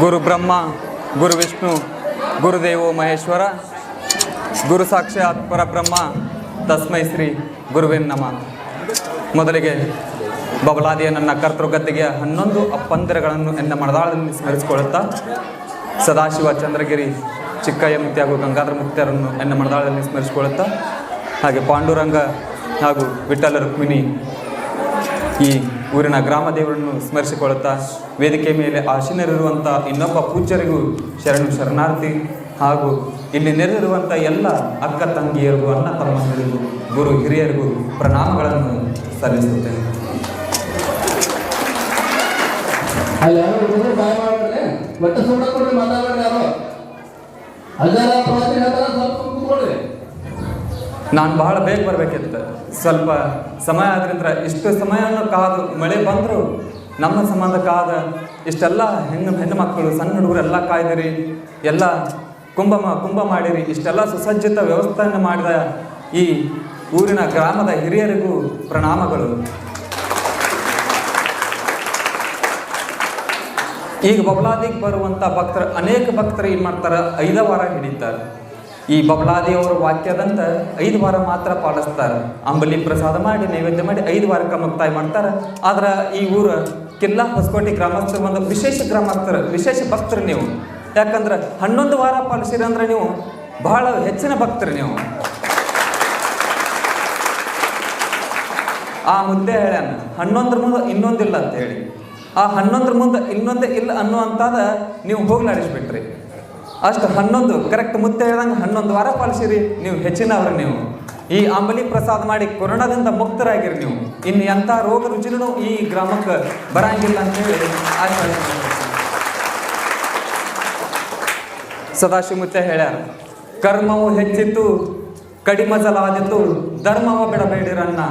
ಗುರು ಬ್ರಹ್ಮ, ಗುರು ವಿಷ್ಣು ಗುರುದೇವೋ ಮಹೇಶ್ವರ, ಗುರು ಸಾಕ್ಷಾತ್ ಪರಬ್ರಹ್ಮ, ತಸ್ಮೈ ಶ್ರೀ ಗುರುವಿನ್ ನಮ. ಮೊದಲಿಗೆ ಬಬಲಾದಿಯ ನನ್ನ ಕರ್ತೃಗದ್ದೆಗೆ ಹನ್ನೊಂದು ಅಪ್ಪಂದಿರಗಳನ್ನು ಎನ್ನ ಮಡದಾಳದಲ್ಲಿ ಸ್ಮರಿಸಿಕೊಳ್ಳುತ್ತಾ, ಸದಾಶಿವ ಚಂದ್ರಗಿರಿ, ಚಿಕ್ಕಯ್ಯ ಮುಕ್ತಿ ಹಾಗೂ ಗಂಗಾಧರ ಮುಕ್ತಿಯರನ್ನು ಎನ್ನ ಮಡದಾಳದಲ್ಲಿ ಸ್ಮರಿಸಿಕೊಳ್ಳುತ್ತಾ, ಹಾಗೆ ಪಾಂಡುರಂಗ ಹಾಗೂ ವಿಠಲ ರುಕ್ಮಿಣಿ ಈ ಊರಿನ ಗ್ರಾಮ ದೇವರನ್ನು ಸ್ಮರಿಸಿಕೊಳ್ಳುತ್ತಾ ವೇದಿಕೆ ಮೇಲೆ ಆಶೀನರಿರುವಂಥ ಇನ್ನೊಬ್ಬ ಪೂಜ್ಯರಿಗೂ ಶರಣು ಶರಣಾರ್ಥಿ ಹಾಗೂ ಇಲ್ಲಿ ನೆರೆದಿರುವಂಥ ಎಲ್ಲ ಅಕ್ಕ ತಂಗಿಯರಿಗೂ ಅಣ್ಣ ತಮ್ಮಂದಿರಿಗೂ ಗುರು ಹಿರಿಯರಿಗೂ ಪ್ರಣಾಮಗಳನ್ನು ಸಲ್ಲಿಸುತ್ತೇನೆ. ನಾನು ಬಹಳ ಬೇಗ ಬರಬೇಕಿತ್ತು. ಸ್ವಲ್ಪ ಸಮಯ ಆದ್ರಿಂದ ಇಷ್ಟು ಸಮಯವನ್ನು ಕಾದು ಮಳೆ ಬಂದರೂ ನಮ್ಮ ಸಂಬಂಧ ಕಾದ ಇಷ್ಟೆಲ್ಲ ಹೆಣ್ಣು ಹೆಣ್ಣು ಮಕ್ಕಳು, ಸಣ್ಣ ಹುಡುಗರು ಎಲ್ಲ ಕಾಯ್ದಿರಿ, ಎಲ್ಲ ಕುಂಭ ಕುಂಭ ಮಾಡಿರಿ, ಇಷ್ಟೆಲ್ಲ ಸುಸಜ್ಜಿತ ವ್ಯವಸ್ಥೆಯನ್ನು ಮಾಡಿದ ಈ ಊರಿನ ಗ್ರಾಮದ ಹಿರಿಯರಿಗೂ ಪ್ರಣಾಮಗಳು. ಈಗ ಬಬಲಾದಿಗೆ ಬರುವಂಥ ಭಕ್ತರು, ಅನೇಕ ಭಕ್ತರು ಏನು ಮಾಡ್ತಾರೆ? ಐದ ವಾರ ಹಿಡಿತಾರೆ. ಈ ಬಬಲಾದಿಯವರ ವಾಕ್ಯದಂತ ಐದು ವಾರ ಮಾತ್ರ ಪಾಲಿಸ್ತಾರೆ. ಅಂಬಲಿ ಪ್ರಸಾದ ಮಾಡಿ, ನೈವೇದ್ಯ ಮಾಡಿ ಐದು ವಾರಕ್ಕೆ ಮುಕ್ತಾಯ ಮಾಡ್ತಾರೆ. ಆದ್ರೆ ಈ ಊರ ಕಿಲ್ಲಾ ಹೊಸಕೋಟೆ ಗ್ರಾಮಸ್ಥರು ಒಂದು ವಿಶೇಷ ಗ್ರಾಮಸ್ಥರು, ವಿಶೇಷ ಭಕ್ತರು ನೀವು. ಯಾಕಂದ್ರೆ ಹನ್ನೊಂದು ವಾರ ಅಂದ್ರೆ ನೀವು ಬಹಳ ಹೆಚ್ಚಿನ ಭಕ್ತರು ನೀವು. ಆ ಮುದ್ದೆ ಹೇಳ್ಯಾನ, ಹನ್ನೊಂದ್ರ ಮುಂದೆ ಇನ್ನೊಂದಿಲ್ಲ ಅಂತ ಹೇಳಿ. ಆ ಹನ್ನೊಂದ್ರ ಮುಂದೆ ಇನ್ನೊಂದೇ ಇಲ್ಲ ಅನ್ನುವಂಥದ್ದು ನೀವು ಹೋಗ್ಲಾಡಿಸ್ಬಿಟ್ರಿ. ಅಷ್ಟು ಹನ್ನೊಂದು ಕರೆಕ್ಟ್ ಮುತ್ತೆ ಹೇಳ್ದಂಗೆ ಹನ್ನೊಂದು ವಾರ ಪಾಲಿಸಿರಿ. ನೀವು ಹೆಚ್ಚಿನವ್ರು ನೀವು. ಈ ಅಂಬಲಿ ಪ್ರಸಾದ ಮಾಡಿ ಕೊರೋನಾದಿಂದ ಮುಕ್ತರಾಗಿರಿ ನೀವು. ಇನ್ನು ಎಂಥ ರೋಗ ರುಜಿನೂ ಈ ಗ್ರಾಮಕ್ಕೆ ಬರಂಗಿಲ್ಲ ಅಂತ ಹೇಳಿ ಸದಾಶಿವ ಮುತ್ತೆ ಹೇಳ್ಯಾರ, ಕರ್ಮವು ಹೆಚ್ಚಿತ್ತು, ಕಡಿಮೆ ಜಲವಾದಿತ್ತು ಧರ್ಮವ ಬಿಡಬೇಡಿರನ್ನ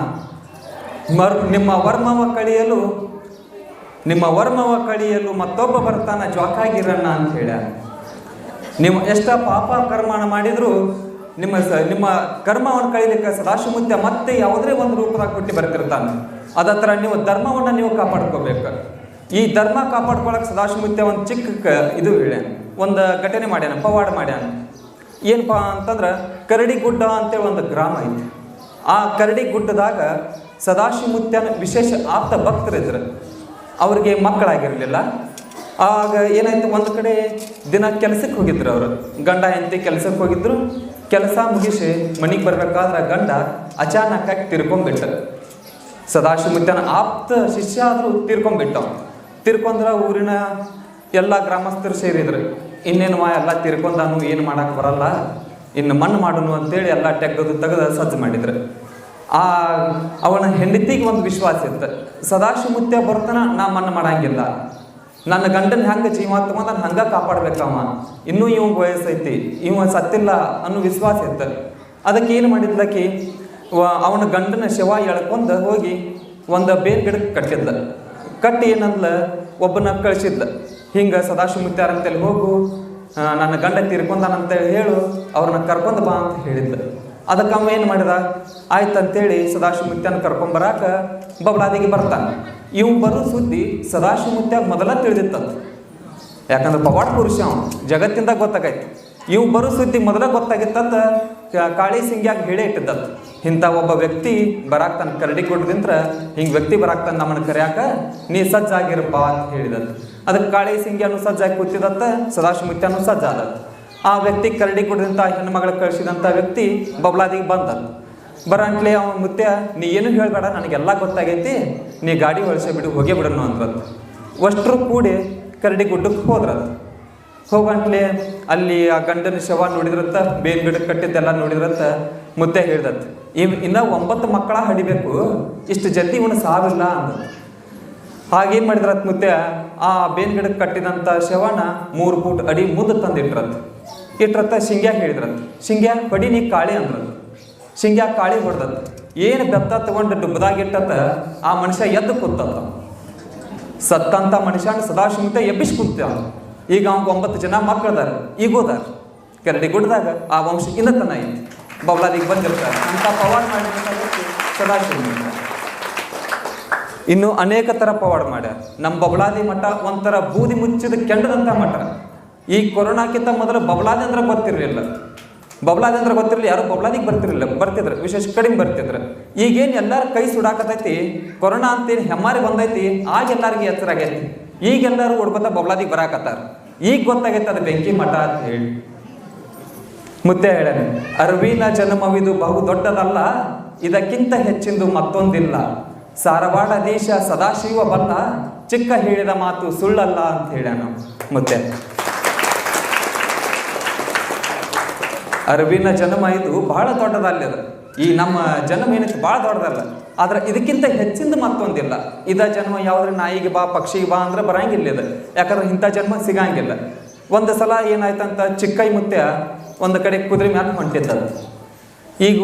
ಮರ್, ನಿಮ್ಮ ವರ್ಮವ ಕಳಿಯಲು, ನಿಮ್ಮ ವರ್ಮವ ಕಳಿಯಲು ಮತ್ತೊಬ್ಬ ಬರ್ತಾನ ಜ್ವಾಕಾಗಿರಣ್ಣ ಅಂತ ಹೇಳ್ಯಾರ. ನೀವು ಎಷ್ಟ ಪಾಪ ಕರ್ಮನ ಮಾಡಿದರೂ, ನಿಮ್ಮ ನಿಮ್ಮ ಕರ್ಮವನ್ನು ಕಳೀಲಿಕ್ಕೆ ಸದಾಶಿವಮುತ್ಯ ಮತ್ತೆ ಯಾವುದೇ ಒಂದು ರೂಪದಾಗ ಕೊಟ್ಟು ಬರ್ತಿರ್ತಾನೆ. ಅದತ್ರ ನೀವು ಧರ್ಮವನ್ನು ನೀವು ಕಾಪಾಡ್ಕೋಬೇಕು. ಈ ಧರ್ಮ ಕಾಪಾಡ್ಕೊಳಕ್ಕೆ ಸದಾಶಿಮುತ್ಯ ಒಂದು ಚಿಕ್ಕ ಇದು ಹೇಳ್ಯಾನ ಒಂದು ಘಟನೆ ಮಾಡ್ಯಾನ, ಪವಾಡ ಮಾಡ್ಯಾನ. ಏನಪ್ಪಾ ಅಂತಂದ್ರೆ ಕರಡಿ ಗುಡ್ಡ ಅಂತೇಳಿ ಒಂದು ಗ್ರಾಮ ಐತಿ. ಆ ಕರಡಿ ಗುಡ್ಡದಾಗ ಸದಾಶಿವಮುತ್ಯನ ವಿಶೇಷ ಆಪ್ತ ಭಕ್ತರಿದ್ರು. ಅವ್ರಿಗೆ ಮಕ್ಕಳಾಗಿರಲಿಲ್ಲ. ಆಗ ಏನಾಯ್ತು? ಒಂದು ಕಡೆ ದಿನ ಕೆಲಸಕ್ಕೆ ಹೋಗಿದ್ರು ಅವರು. ಗಂಡ ಎಂತೆ ಕೆಲಸಕ್ಕೆ ಹೋಗಿದ್ರು. ಕೆಲಸ ಮುಗಿಸಿ ಮನೆಗೆ ಬರ್ಬೇಕಾದ್ರೆ ಗಂಡ ಅಚಾನಕ್ಕಾಗಿ ತಿರ್ಕೊಂಡ್ಬಿಟ್ಟ. ಸದಾಶಿವಮುತ್ತನ ಆಪ್ತ ಶಿಷ್ಯ ಆದರೂ ತಿರ್ಕೊಂಡ್ಬಿಟ್ಟ ತಿರ್ಕೊಂಡ್ರೆ ಊರಿನ ಎಲ್ಲ ಗ್ರಾಮಸ್ಥರು ಸೇರಿದ್ರು. ಇನ್ನೇನು ಎಲ್ಲ ತೀರ್ಕೊಂಡಾನು ಏನು ಮಾಡಕ್ಕೆ ಬರಲ್ಲ. ಇನ್ನು ಮಣ್ಣು ಮಾಡೋನು ಅಂತೇಳಿ ಎಲ್ಲ ತೆಗೆದು ತೆಗೆದು ಸಜ್ಜು ಮಾಡಿದ್ರು. ಆ ಅವನ ಹೆಂಡತಿಗೆ ಒಂದು ವಿಶ್ವಾಸ ಇತ್ತು. ಸದಾಶಿವಮುತ್ಯ ಬರ್ತಾನ ನಾ ಮಣ್ಣು ಮಾಡಂಗಿಲ್ಲ. ನನ್ನ ಗಂಡನ ಹೆಂಗೆ ಜೀವ ನನ್ನ ನಾನು ಹಂಗ ಕಾಪಾಡ್ಬೇಕವ ಇನ್ನೂ ಇವ್ ವಯಸ್ಸೈತಿ ಇವ ಸತ್ತಿಲ್ಲ ಅನ್ನೋ ವಿಶ್ವಾಸ ಇತ್ತು. ಅದಕ್ಕೆ ಏನು ಮಾಡಿದ್ಲಕಿ ಅವನ ಗಂಡನ ಶವ ಎಳ್ಕೊಂಡು ಹೋಗಿ ಒಂದು ಬೇರ್ ಗಿಡಕ್ಕೆ ಕಟ್ಟಿದ್ದ ಕಟ್ಟಿ ಏನಂದ್ಲ? ಒಬ್ಬನ ಕಳಿಸಿದ್ಲ. ಹಿಂಗೆ ಸದಾಶಿವಮುತ್ಯಾರ ಅಂತೇಳಿ ಹೋಗು ನನ್ನ ಗಂಡ ತೀರ್ಕೊಂಡಾನಂತೇಳಿ ಹೇಳು, ಅವ್ರನ್ನ ಕರ್ಕೊಂಡು ಬಾ ಅಂತ ಹೇಳಿದ್ಲ. ಅದಕ್ಕೆ ಅವ ಏನು ಮಾಡಿದ? ಆಯ್ತಂತೇಳಿ ಸದಾಶಿವಮುತ್ಯನ ಕರ್ಕೊಂಬರಾಕ ಬಬಲಾದಿಗೆ ಬರ್ತಾನೆ. ಇವ್ ಬರೋ ಸುದ್ದಿ ಸದಾಶಿವಮೂರ್ತಿಯಾಗ ಮೊದಲ ತಿಳಿದಿತ್ತಂತ. ಯಾಕಂದ್ರೆ ಪವಾಡ ಪುರುಷ ಅವನು, ಜಗತ್ತಿಂದ ಗೊತ್ತಾಗೈತಿ. ಇವು ಬರೋ ಸುದ್ದಿ ಮೊದಲ ಗೊತ್ತಾಗಿತ್ತಂತ ಕಾಳಿ ಸಿಂಗ್ಯಾಗ ಹೇಳೇ ಇಟ್ಟಿದ್ದಂತ. ಇಂಥ ಒಬ್ಬ ವ್ಯಕ್ತಿ ಬರಾಕ್ತಾನ ಕರಡಿ ಕೊಟ್ಟಿದ್ರೆ ಹಿಂಗೆ ವ್ಯಕ್ತಿ ಬರಾಕ್ತಾನ ನಮ್ಮನ್ನ ಕರೆಯಾಕ ನೀ ಸಜ್ಜಾಗಿರಪ್ಪ ಅಂತ ಹೇಳಿದಂತ. ಅದಕ್ಕೆ ಕಾಳಿ ಸಿಂಗ್ಯಾನು ಸಜ್ಜಾಗಿ ಕೂತಿದತ್ತ ಸದಾಶಿವಮೂರ್ತಿಯನ್ನು ಸಜ್ಜಾದತ್ ಆ ವ್ಯಕ್ತಿ ಕರಡಿ ಕುಡಿದಂಥ ಹೆಣ್ಮಗಳ ಕಳಿಸಿದಂಥ ವ್ಯಕ್ತಿ ಬಬ್ಲಾದಿಗೆ ಬಂದತ್. ಬರಂಟ್ಲೆ ಅವ ಮುತ್ತೆ ನೀ ಏನು ಹೇಳಬೇಡ, ನನಗೆಲ್ಲ ಗೊತ್ತಾಗೈತಿ. ನೀ ಗಾಡಿ ಹೊಳ್ಸೆ ಬಿಡು, ಹೋಗೇ ಬಿಡನು ಅಂದ್ರದ್ದು ಅಷ್ಟರು ಕೂಡಿ ಕರಡಿ ಗುಡ್ಡಕ್ಕೆ ಹೋದ್ರತ್. ಹೋಗಂಟ್ಲೆ ಅಲ್ಲಿ ಆ ಗಂಡನ ಶವ ನೋಡಿದ್ರಂತ ಬೇನ್ ಗಿಡಕ್ಕೆ ಕಟ್ಟಿದ್ದೆಲ್ಲ ನೋಡಿದ್ರಂತ ಮುತ್ತೆ ಹೇಳ್ದತ್, ಇವ್ ಇನ್ನ ಒಂಬತ್ತು ಮಕ್ಕಳ ಹಡಿಬೇಕು, ಇಷ್ಟು ಜಲ್ದಿ ಇವನು ಸಾವಿಲ್ಲ ಅಂದ್ರೆ ಹಾಗೇನ್ ಮಾಡಿದ್ರತ್ ಮುತ್ತೆ ಆ ಬೇನ್ ಗಿಡಕ್ಕೆ ಕಟ್ಟಿದಂಥ ಶವನ ಮೂರು ಫೂಟ್ ಅಡಿ ಮುಂದೆ ತಂದಿಟ್ರತ್. ಇಟ್ರತ್ತ ಶಿಂಗ್ಯಾಗ ಹೇಳಿದ್ರಂತ. ಶಿಂಗ್ಯಾ, ಹೊಡಿ ನೀ ಕಾಳಿ ಅಂದ್ರತ್. ಶಿಂಗ್ಯಾ ಕಾಳಿ ಹೊಡೆದತ್ತ ಏನು ಬೆತ್ತ ತಗೊಂಡು ಡುಬ್ಬದಾಗ ಇಟ್ಟತ್ತ ಆ ಮನುಷ್ಯ ಎದ್ದು ಕೂತತ್ತ ಸತ್ತಂತ ಮನುಷ್ಯನ ಸದಾಶಿವಂತ ಎಬ್ಬಿಸಿ ಕುಂತ ಈಗ ಅವ್ನಿಗೆ ಒಂಬತ್ತು ಜನ ಮಕ್ಕಳದಾರ ಈಗೋದಾರ ಕರಡಿ ಗುಡ್ಡದಾಗ ಆ ವಂಶ ಇನ್ನತನ ಐತಿ. ಬಬ್ಲಾದಿಗೆ ಬಂದಿರ್ತಾರೆ. ಅಂತ ಪವಾಡ ಮಾಡಿ ಸದಾಶಿವ ಇನ್ನು ಅನೇಕ ಥರ ಪವಾಡ ಮಾಡ್ಯಾರ. ನಮ್ಮ ಬಬ್ಲಾದಿ ಮಠ ಒಂಥರ ಬೂದಿ ಮುಚ್ಚಿದ ಕೆಂಡದಂಥ ಮಠ. ಈ ಕೊರೋನಾಕ್ಕಿಂತ ಮೊದಲು ಬಬ್ಲಾದಿ ಅಂದ್ರೆ ಗೊತ್ತಿರಲಿಲ್ಲ. ಬಬಲಾದಿ ಅಂದ್ರೆ ಗೊತ್ತಿರಲಿಲ್ಲ ಯಾರು ಬಬ್ಲಾದಿಗೆ ಬರ್ತಿರಲಿಲ್ಲ, ಬರ್ತಿದ್ರು, ವಿಶೇಷ ಕಡಿಮೆ ಬರ್ತಿದ್ರು. ಈಗೇನು ಎಲ್ಲರ ಕೈ ಸುಡಾಕತೈತಿ ಕೊರೋನಾ ಅಂತೇನು ಹೆಮ್ಮಾರಿ ಬಂದೈತಿ, ಆಗ ಎಲ್ಲರಿಗೆ ಆಗೈತಿ. ಈಗೆಲ್ಲರೂ ಹುಡ್ಕೊತ ಬಬ್ಲಾದಿಗೆ ಬರಾಕತ್ತಾರ. ಈಗ ಗೊತ್ತಾಗೈತೆ ಅದು ಬೆಂಕಿ ಮಠ ಅಂತ ಹೇಳಿ. ಮುತ್ತೆ ಹೇಳೇನೆ, ಅರವಿನ ಜನ್ಮವಿದು ಬಹು ದೊಡ್ಡದಲ್ಲ, ಇದಕ್ಕಿಂತ ಹೆಚ್ಚಿಂದು ಮತ್ತೊಂದಿಲ್ಲ. ಸಾರವಾಡ ದೇಶ ಸದಾಶಿವ ಬಲ್ಲ, ಚಿಕ್ಕ ಹೇಳಿದ ಮಾತು ಸುಳ್ಳಲ್ಲ ಅಂತ ಹೇಳ್ಯಾನ ಮುದ್ದೆ ಅರವಿನ ಜನ್ಮ ಇದು ಬಹಳ ದೊಡ್ಡದಲ್ಲಿ ಅದು. ಈ ನಮ್ಮ ಜನ್ಮ ಏನಕ್ಕೆ ಬಹಳ ದೊಡ್ಡದಲ್ಲ. ಆದ್ರೆ ಇದಕ್ಕಿಂತ ಹೆಚ್ಚಿಂದ ಮತ್ತೊಂದಿಲ್ಲ. ಇದ ಜನ್ಮ ಯಾವ್ದ್ರೆ? ನಾಯಿಗೆ ಬಾ, ಪಕ್ಷಿಗೆ ಬಾ ಅಂದ್ರೆ ಬರಂಗಿಲ್ಲ ಇದು. ಯಾಕಂದ್ರೆ ಇಂಥ ಜನ್ಮ ಸಿಗಂಗಿಲ್ಲ. ಒಂದು ಸಲ ಏನಾಯ್ತಂತ ಚಿಕ್ಕೈ ಮುತ್ಯ ಒಂದು ಕಡೆ ಕುದುರೆ ಮ್ಯಾಲ ಹೊಂಟಿದ್ದ ಈಗ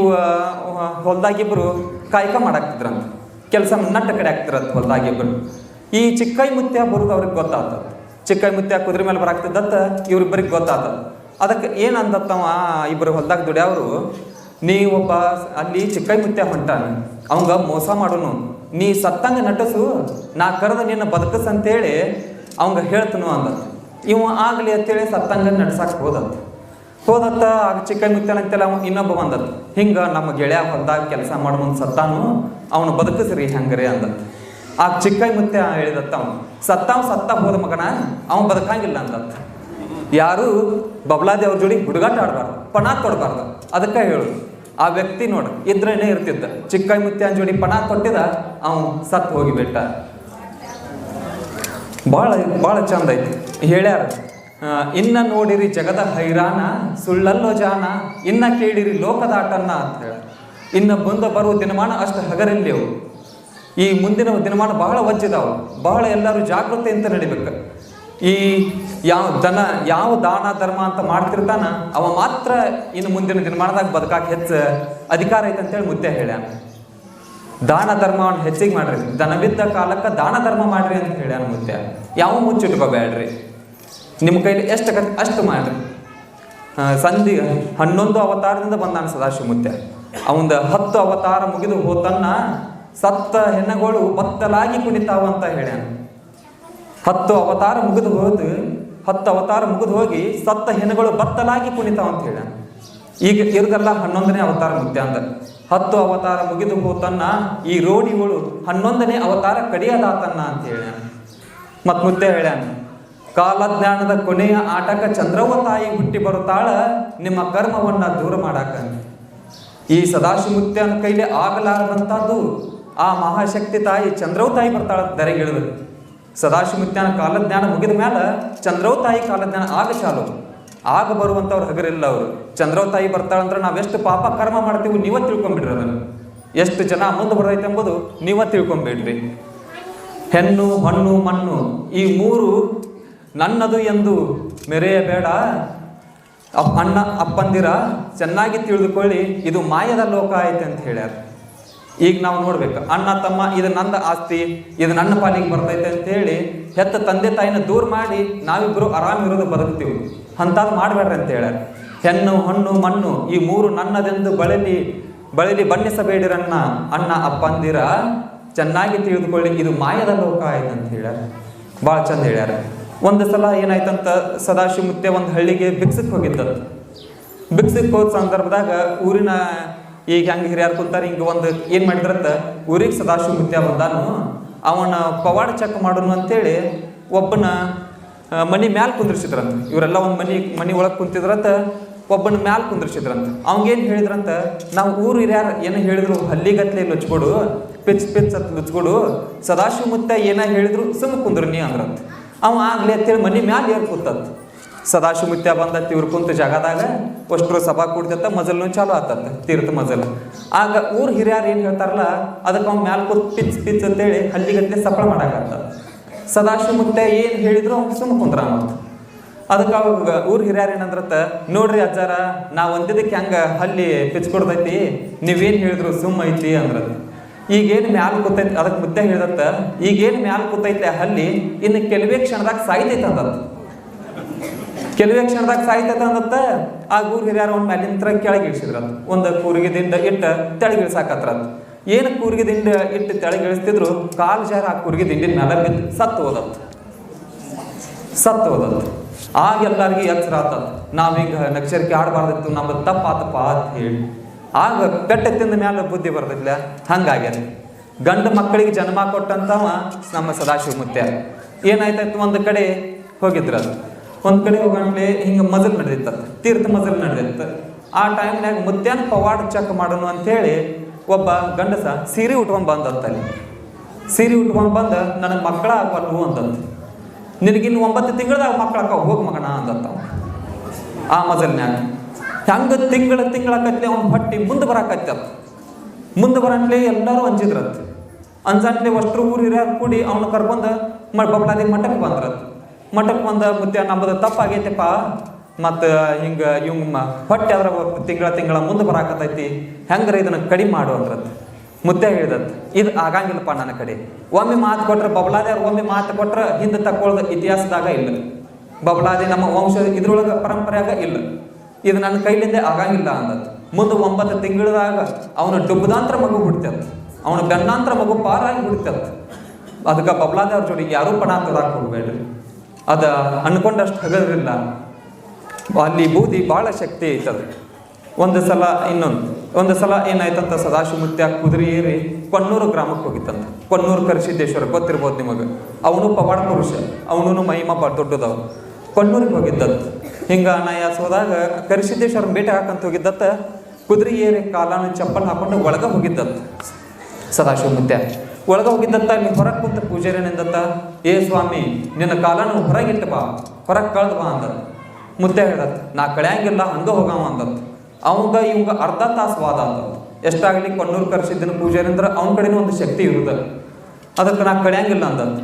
ಹೊಲ್ದಾಗಿಬ್ರು ಕಾಯಕ ಮಾಡಾಕ್ತಿದ್ರಂತ. ಕೆಲಸ ನಟ್ಟ ಕಡೆ ಆಗ್ತಿರಂತ ಹೊಲ್ದಾಗಿಬ್ರು ಈ ಚಿಕ್ಕೈ ಮುತ್ಯ ಬರೋದು ಅವ್ರಿಗೆ ಗೊತ್ತಾಗ್ತದ ಚಿಕ್ಕೈ ಮುತ್ಯ ಕುದುರೆ ಮೇಲೆ ಬರಾಕ್ತಿದ್ದಂತ ಇವ್ರಿಬ್ಬರಿಗೆ ಗೊತ್ತಾಗ್ತದ ಅದಕ್ಕೆ ಏನು ಅಂದತ್ತವ ಇಬ್ಬರು ಹೊಲ್ದಾಗ ದುಡಿಯವರು ನೀ ಒಬ್ಬ ಅಲ್ಲಿ ಚಿಕ್ಕೈ ಮುತ್ಯ ಹೊಂಟಾನ, ಅವಂಗ ಮೋಸ ಮಾಡೋನು. ನೀ ಸತ್ತಂಗ ನಟಸು, ನಾ ಕರೆದ ನಿನ್ನ ಬದುಕಸ್ ಅಂತೇಳಿ ಅವಂಗ ಹೇಳ್ತನು ಅಂದ. ಇವ ಆಗಲಿ ಅಂತೇಳಿ ಸತ್ತಂಗ ನಡ್ಸಕ್ ಹೋದಂತ. ಹೋದತ್ತ, ಆಗ ಚಿಕ್ಕೈ ಮುತ್ತೆ ಅಂತೇಳಿ ಅವ ಇನ್ನೊಬ್ಬ ಬಂದತ್. ಹಿಂಗ ನಮ್ಮ ಗೆಳೆಯ ಹೊಲ್ದಾಗ ಕೆಲಸ ಮಾಡೋ ಮುಂದೆ ಸತ್ತಾನು, ಅವನು ಬದುಕಿಸ್ರಿ ಹೆಂಗ್ರಿ ಅಂದತ್ ಆಗ ಚಿಕ್ಕೈ ಮುತ್ತೆ ಹೇಳಿದತ್ತ ಅವನು ಸತ್ತಾವ್ ಸತ್ತ ಹೋದ ಮಗನ ಅವನು ಬದುಕಂಗಿಲ್ಲ ಅಂದತ್. ಯಾರು ಬಬ್ಲಾದಿ ಅವ್ರ ಜೋಡಿ ಹುಡುಗಾಟ ಆಡಬಾರ್ದು ಪಣ ಕೊಡಬಾರ್ದು. ಅದಕ್ಕೆ ಹೇಳು, ಆ ವ್ಯಕ್ತಿ ನೋಡು, ಇದ್ರೇನೆ ಇರ್ತಿದ್ದ. ಚಿಕ್ಕ ಮುತ್ಯನ್ ಜೋಡಿ ಪಣ ಕೊಟ್ಟಿದ ಅವನು ಸತ್ ಹೋಗಿಬಿಟ್ಟ ಭಾಳ ಭಾಳ ಚಂದ ಐತಿ. ಹೇಳ್ಯಾರ ಇನ್ನ ನೋಡಿರಿ ಜಗದ ಹೈರಾಣ, ಸುಳ್ಳಲ್ಲೋ ಜಾನ, ಇನ್ನ ಕೇಳಿರಿ ಲೋಕದಾಟನ್ನ ಅಂತ ಹೇಳ. ಇನ್ನ ಬಂದ ಬರುವ ದಿನಮಾನ ಅಷ್ಟು ಹಗರಿಲ್ಲೇವು ಈ ಮುಂದಿನ ದಿನಮಾನ ಬಹಳ ವಜ್ಜಿದಾವು. ಬಹಳ ಎಲ್ಲರೂ ಜಾಗೃತೆಯಿಂದ ನಡಿಬೇಕು. ಈ ಯಾವ ದನ ಯಾವ ದಾನ ಧರ್ಮ ಅಂತ ಮಾಡ್ತಿರ್ತಾನ, ಅವ ಮಾತ್ರ ಇನ್ನು ಮುಂದಿನ ದಿನಮಾನದಾಗ ಬದುಕಾಕ ಹೆಚ್ಚು ಅಧಿಕಾರ ಐತೆ ಅಂತೇಳಿ ಮುದ್ದೆ ಹೇಳ್ಯಾನ. ದಾನ ಧರ್ಮವನ್ನು ಹೆಚ್ಚಿಗೆ ಮಾಡ್ರಿ. ದನವಿದ್ದ ಕಾಲಕ್ಕೆ ದಾನ ಧರ್ಮ ಮಾಡ್ರಿ ಅಂತ ಹೇಳ್ಯಾನ ಮುದ್ದೆ. ಯಾವ ಮುಚ್ಚಿಟ್ಕೋಬೇಡ್ರಿ? ನಿಮ್ಮ ಕೈಲಿ ಎಷ್ಟು ಕತ್ ಅಷ್ಟು ಮಾಡ್ರಿ. ಸಂಧಿ ಹನ್ನೊಂದು ಅವತಾರದಿಂದ ಬಂದಾನ ಸದಾಶಿವ ಮುದ್ದೆ. ಅವಂದ ಹತ್ತು ಅವತಾರ ಮುಗಿದು ಹೋತನ್ನ ಸತ್ತ ಹೆಣ್ಣಗಳು ಬತ್ತಲಾಗಿ ಕುಣಿತಾವ ಅಂತ ಹೇಳ್ಯಾನ. ಹತ್ತು ಅವತಾರ ಮುಗಿದು ಹೋದು, ಹತ್ತು ಅವತಾರ ಮುಗಿದು ಹೋಗಿ ಸತ್ತ ಹೆಣ್ಣುಗಳು ಬತ್ತಲಾಗಿ ಕುಣಿತಾವ ಅಂತ ಹೇಳ. ಈಗ ಇರ್ದಲ್ಲ ಹನ್ನೊಂದನೇ ಅವತಾರ ಮುಗ್ದೆ ಅಂದ. ಹತ್ತು ಅವತಾರ ಮುಗಿದು ಹೋತನ್ನ ಈ ರೋಣಿಗಳು ಹನ್ನೊಂದನೇ ಅವತಾರ ಕಡಿಯದಾತನ್ನ ಅಂತ ಹೇಳ. ಮತ್ ಮುದ್ದೆ ಹೇಳ್ಯಾನ ಕಾಲಜ್ಞಾನದ ಕೊನೆಯ ಆಟಕ ಚಂದ್ರವ್ವ ತಾಯಿ ಹುಟ್ಟಿ ಬರುತ್ತಾಳ, ನಿಮ್ಮ ಕರ್ಮವನ್ನ ದೂರ ಮಾಡಾಕ. ಈ ಸದಾಶಿವಮೂರ್ತಿಯನ ಕೈಲಿ ಆಗಲಾರದಂಥದ್ದು ಆ ಮಹಾಶಕ್ತಿ ತಾಯಿ ಚಂದ್ರವ ತಾಯಿ ಬರ್ತಾಳ ದರೆಗಿಳಿದು ಸದಾಶಿವಮೂರ್ತಿಯನ ಕಾಲಜ್ಞಾನ ಮುಗಿದ ಮೇಲೆ ಚಂದ್ರವತಾಯಿ ಕಾಲಜ್ಞಾನ ಆಗ ಚಾಲು. ಆಗ ಬರುವಂಥವ್ರು ಹಗರಿಲ್ಲ ಅವರು. ಚಂದ್ರವತಾಯಿ ಬರ್ತಾಳಂದ್ರೆ ನಾವೆಷ್ಟು ಪಾಪ ಕರ್ಮ ಮಾಡ್ತೀವಿ ನೀವೇ ತಿಳ್ಕೊಂಬಿಡ್ರಿ ಅದನ್ನು. ಎಷ್ಟು ಜನ ಮುಂದೆ ಬರ್ತೈತೆ ಎಂಬುದು ನೀವೇ ತಿಳ್ಕೊಂಬಿಡ್ರಿ. ಹೆಣ್ಣು ಹಣ್ಣು ಮಣ್ಣು. ಈ ಮೂರು ನನ್ನದು ಎಂದು ಮೆರೆಯಬೇಡ. ಅಣ್ಣ, ಅಪ್ಪಂದಿರ ಚೆನ್ನಾಗಿ ತಿಳಿದುಕೊಳ್ಳಿ, ಇದು ಮಾಯದ ಲೋಕ ಐತೆ ಅಂತ ಹೇಳ್ಯಾರ. ಈಗ ನಾವು ನೋಡ್ಬೇಕು, ಅಣ್ಣ ತಮ್ಮ, ಇದು ನನ್ನ ಆಸ್ತಿ, ಇದು ನನ್ನ ಪಾಲಿಗೆ ಬರ್ತೈತೆ ಅಂತ ಹೇಳಿ ಹೆತ್ತ ತಂದೆ ತಾಯಿನ ದೂರ ಮಾಡಿ ನಾವಿಬ್ರು ಆರಾಮ್ ಇರೋದು ಬದುಕ್ತೀವಿ. ಅಂತಾದ್ ಮಾಡ್ಬೇಡ್ರಿ ಅಂತ ಹೇಳ್ಯಾರ ಹೆಣ್ಣು, ಹಣ್ಣು, ಮಣ್ಣು, ಈ ಮೂರು ನನ್ನದೆಂದು ಬಳಲಿ ಬಳಲಿ ಬಣ್ಣಿಸಬೇಡಿರನ್ನ ಅಣ್ಣ ಅಪ್ಪಂದಿರ ಚೆನ್ನಾಗಿ ತಿಳಿದುಕೊಳ್ಳಿ, ಇದು ಮಾಯದ ಲೋಕ ಆಯ್ತು ಅಂತ ಹೇಳ್ಯಾರ. ಭಾಳ ಚಂದ ಹೇಳ್ಯಾರ. ಒಂದು ಸಲ ಏನಾಯ್ತಂತ ಸದಾಶಿವ ಮುತ್ತೆ ಒಂದು ಹಳ್ಳಿಗೆ ಬಿಕ್ಸಕ್ಕೆ ಹೋಗಿದ್ದದ್ದು. ಬಿಕ್ಸಕ್ಕೆ ಹೋದ ಸಂದರ್ಭದಾಗ ಊರಿನ ಈಗ ಹೆಂಗೆ ಹಿರಿಯರು ಕುಂತಾರ, ಹಿಂಗೆ ಒಂದು ಏನು ಮಾಡಿದ್ರಂತ, ಊರಿಗೆ ಸದಾಶಿವ ಮುತ್ಯ ಬಂದಾನು. ಅವನ ಪವಾಡ ಚೆಕ್ ಮಾಡೋನು ಅಂತೇಳಿ ಒಬ್ಬನ ಮನೆ ಮ್ಯಾಲ ಕುಂದ್ರಿಸಿದ್ರಂತ. ಇವರೆಲ್ಲ ಒಂದು ಮನಿ, ಮನೆ ಒಳಗೆ ಕುಂತಿದ್ರಂತ, ಒಬ್ಬನ ಮ್ಯಾಲೆ ಕುಂದ್ರಿಸಿದ್ರಂತ. ಅವಂಗೇನು ಹೇಳಿದ್ರಂತ, ನಾವು ಊರು ಹಿರಿಯರು ಏನು ಹೇಳಿದ್ರು, ಹಲ್ಲಿಗತ್ಲೆ ಲುಚ್ಕೊಡು ಪಿಚ್ ಪಿಚ್ ಅಂತ ಲುಚ್ಕೊಡು ಸದಾಶಿವ ಮುತ್ಯ ಏನ ಹೇಳಿದ್ರು, ಸುಮ್ಮ ಕುಂದ್ರನಿ ಅಂದ್ರಂತ. ಅವ ಆಗ್ಲಿ ಅಂತೇಳಿ ಮನಿ ಮ್ಯಾಲ ಏರ್ ಕೂತಂತ. ಸದಾಶಿವ ಮುತ್ಯ ಬಂದ ಇವ್ರು ಕುಂತ ಜಾಗದಾಗ ಅಷ್ಟ್ರು ಸಭಾ ಕೂಡ್ತತ್ತ ಮಜಲ್ನು ಚಾಲು ಆತತ್ತ ತೀರ್ಥ ಮಜಲ್. ಆಗ ಊರ್ ಹಿರಿಯರು ಏನು ಹೇಳ್ತಾರಲ್ಲ, ಅದಕ್ಕೆ ಅವ್ನು ಮ್ಯಾಲ ಕೂತ್ ಪಿಚ್ ಪಿಚ್ ಅಂತೇಳಿ ಹಲ್ಲಿಗತ್ಲೆ ಸಫಲ ಮಾಡಾಕತ್ತ. ಸದಾಶಿವ ಮುತ್ಯ ಏನು ಹೇಳಿದ್ರು ಅವ್ನು ಸುಮ್ಮ ಕುಂದ್ರ ಅಂತ ಅದಕ್ಕೆ ಅವಾಗ ಊರ್ ಹಿರಿಯರು ಏನಂದ್ರತ್ತ, ನೋಡ್ರಿ ಅಜ್ಜಾರ ನಾ ಒಂದಿದ್ದಕ್ಕೆ ಹಂಗೆ ಹಲ್ಲಿ ಪಿಚ್ ಕೊಡ್ತೈತಿ, ನೀವೇನು ಹೇಳಿದ್ರು ಸುಮ್ಮ ಐತಿ ಅಂದ್ರತ್. ಈಗೇನು ಮ್ಯಾಲ ಕೂತೈತಿ ಅದಕ್ಕೆ ಮುದ್ದೆ ಹೇಳಿದತ್ತ, ಈಗೇನು ಮ್ಯಾಲ ಕೂತೈತೆ ಹಲ್ಲಿ, ಇನ್ನು ಕೆಲವೇ ಕ್ಷಣದಾಗ ಸಾಯ್ತೈತೆ ಅಂದತ್. ಕೆಲವೇ ಕ್ಷಣದಾಗ ಸಾಯ್ತೈತೆ ಅಂದತ್ತ ಆ ಗೂರ್ ಹಿರಿಯಾರ ಅವ್ನ ಮ್ಯಾಲಿಂತ್ರ ಕೆಳಗೆ ಇಳಿಸಿದ್ರಂತ. ಒಂದು ಕೂರಿಗೆ ದಿಂಡ ಇಟ್ಟ ತೆಳಗಿಳಿಸಾಕತ್ರಂತ ಏನು ಕೂರ್ಗಿ ದಿಂಡಿ ಇಟ್ಟು ತೆಳಗಿಳಿಸ್ತಿದ್ರು ಕಾಲು ಜಾರ ಆ ಕೂರ್ಗಿ ದಿಂಡಿನ ನೆಲ ಬಿದ್ದು, ಸತ್ತು ಹೋದಂತ. ಸತ್ತು ಹೋದಂತ. ಆಗ ಎಲ್ಲರಿಗೂ ಎಚ್ಚರ ಆತಂತ. ನಾವೀಗ ನಕ್ಷರಿಕೆ ಆಡಬಾರ್ದಿತ್ತು, ನಮ್ಮ ತಪ್ಪಾತಪ್ಪ ಅಂತ ಹೇಳಿ. ಆಗ ತಿಂದ ಮೇಲೆ ಬುದ್ಧಿ ಬರ್ದಿಲ್ಲ ಹಂಗಾಗ್ಯದ. ಗಂಡು ಮಕ್ಕಳಿಗೆ ಜನ್ಮ ಕೊಟ್ಟಂತವ ನಮ್ಮ ಸದಾಶಿವ ಮುತ್ಯ. ಏನಾಯ್ತಾಯ್ತು, ಒಂದು ಕಡೆ ಹೋಗಿದ್ರದು ಒಂದು ಕಡೆ ಹೋಗಂಗ್ಲೆ ಹಿಂಗೆ ಮಜಲ್ ನಡೆದಿತ್ತ, ತೀರ್ಥ ಮಜಲ್ ನಡೆದಿತ್ತ. ಆ ಟೈಮ್ನಾಗ ಮುತ್ಯಾನ ಪವಾಡ ಚೆಕ್ ಮಾಡೋಣ ಅಂತೇಳಿ ಒಬ್ಬ ಗಂಡಸ ಸೀರೆ ಉಟ್ಕೊಂಡ್ ಬಂದಂತಲ್ಲಿ ಸೀರೆ ಉಟ್ಕೊಂಡ್ ಬಂದ, ನನಗೆ ಮಕ್ಕಳ ಆಗ್ಬಾರ್ದು ಅಂತಂತ ನಿನಗಿನ್ನು ಒಂಬತ್ತು ತಿಂಗಳದಾಗ ಮಕ್ಕಳಕ್ಕ ಹೋಗಿ ಮಗಣ ಅಂತಂತ. ಆ ಮಜಲ್ನ್ಯಾಗ. ಹೆಂಗ ತಿಂಗಳ ತಿಂಗಳ ಕತ್ಲೆ ಅವ್ನ ಹೊಟ್ಟಿ ಮುಂದೆ ಬರಾಕತ್ತ ಮುಂದೆ ಬರಂಟ್ಲೆ ಎಲ್ಲರೂ ಅಂಜಿದ್ರತ್. ಅಂಜಾಟ್ಲೆ ಅಷ್ಟರು ಊರು ಹಿರಿಯರು ಕೂಡಿ ಅವನ ಕರ್ಕೊಂಡ ಬಬಲಾದಿ ಮಠಕ್ಕೆ ಬಂದ್ರತ್. ಮಠಕ್ಕೆ ಬಂದ ಮುದ್ದೆ ನಮ್ಮದು ತಪ್ಪಾಗೈತಿಪ್ಪ. ಮತ್ತು ಹಿಂಗೆ ಇವಂಗ ಹೊಟ್ಟೆ ಅದ್ರ ತಿಂಗಳ ತಿಂಗಳ ಮುಂದೆ ಬರಾಕತೈತಿ ಹೆಂಗ್ರ ಇದನ್ನ ಕಡಿಮೆ ಮಾಡು ಅಂದ್ರತ್. ಮುದ್ದೆ ಹೇಳಿದಂತ, ಇದು ಆಗಂಗಿಲ್ಲಪ್ಪ ನನ್ನ ಕಡೆ. ಒಮ್ಮೆ ಮಾತು ಕೊಟ್ರೆ ಬಬಲಾದೇವ್ರು ಒಮ್ಮೆ ಮಾತು ಕೊಟ್ರೆ ಹಿಂದೆ ತಕ್ಕೊಳ್ಳೋದು ಇತಿಹಾಸದಾಗ ಇಲ್ಲ. ಬಬಲಾದಿ ನಮ್ಮ ವಂಶ ಇದ್ರೊಳಗೆ ಪರಂಪರೆಯಾಗ ಇಲ್ಲ. ಇದು ನನ್ನ ಕೈಲಿಂದ ಆಗಂಗಿಲ್ಲ ಅಂದತ್. ಮುಂದೆ ಒಂಬತ್ತು ತಿಂಗಳದಾಗ ಅವನು ಡುಬ್ಬದಾಂತರ ಮಗು ಬಿಡ್ತತ್ ಅವನು ಬೆನ್ನಾಂತರ ಮಗು ಪಾರಾಗಿ ಬಿಡ್ತತ್ ಅದಕ್ಕೆ ಬಬಲಾದಿಯವ್ರ ಜೋಡಿ ಯಾರೂ ಪಣ ತೋದಾಕ್ ಹೋಗ್ಬೇಡ್ರಿ. ಅದ ಅನ್ಕೊಂಡಷ್ಟು ಹಗರಿಲ್ಲ ಅಲ್ಲಿ ಬೂದಿ ಭಾಳ ಶಕ್ತಿ ಐತದ. ಒಂದು ಸಲ ಇನ್ನೊಂದು, ಒಂದು ಸಲ ಏನಾಯ್ತಂತ ಸದಾಶಿವಮೂರ್ತಿ ಕುದುರೆ ಏರಿ ಕೊನ್ನೂರು ಗ್ರಾಮಕ್ಕೆ ಹೋಗಿತ್ತಂತ. ಕೊನ್ನೂರು ಕರಿಸಿದ್ದೇಶ್ವರ, ಗೊತ್ತಿರ್ಬೋದು ನಿಮಗೆ. ಅವನು ಪವಾಡ ಪುರುಷ ಅವನು ಮಹಿಮಾ ಬ ದೊಡ್ಡದವ ಕೊನ್ನೂರಿಗೆ ಹೋಗಿದ್ದಂತ. ಹಿಂಗ ಅನಾಯಾಸ ಹೋದಾಗ ಕರಿಸಿದ್ದೇಶ್ವರನ ಭೇಟಿ ಹಾಕಂತ ಹೋಗಿದ್ದತ್ತ, ಕುದುರೆ ಏರಿ ಕಾಲಾನು ಚಪ್ಪಲ್ ಹಾಕೊಂಡು ಒಳಗೆ ಹೋಗಿದ್ದಂತ. ಸದಾಶಿವಮೂರ್ತಿ. ಒಳಗ ಹೋಗಿದ್ದಂತ, ನೀ ಹೊರಗೆ ಕುಂತ ಪೂಜಾರಿ ನಿಂದತ್ತ ಏ ಸ್ವಾಮಿ, ನಿನ್ನ ಕಾಲನ್ನು ಹೊರಗಿಟ್ಟು ಬಾ, ಹೊರಗೆ ಕಳ್ದ ಬಾ ಅಂದ ಮುದ್ದೆ ಹೇಳತ್ ನಾ ಕಳ್ಯಾಂಗಿಲ್ಲ, ಹಂಗೆ ಹೋಗವ ಅಂದತ್ ಅವಂಗ ಇವಂಗ ಅರ್ಧ ತಾಸು ವಾದ ಅಂತ ಎಷ್ಟಾಗಲಿ ಕೊಣ್ಣೂರು ಕರ್ಸಿದ್ದನ ಪೂಜಾರಿ ಅಂದ್ರೆ ಅವನ ಕಡೆನೂ ಒಂದು ಶಕ್ತಿ ಇರುದ. ಅದಕ್ಕೆ ನಾ ಕಳ್ಯಾಂಗಿಲ್ಲ ಅಂದತ್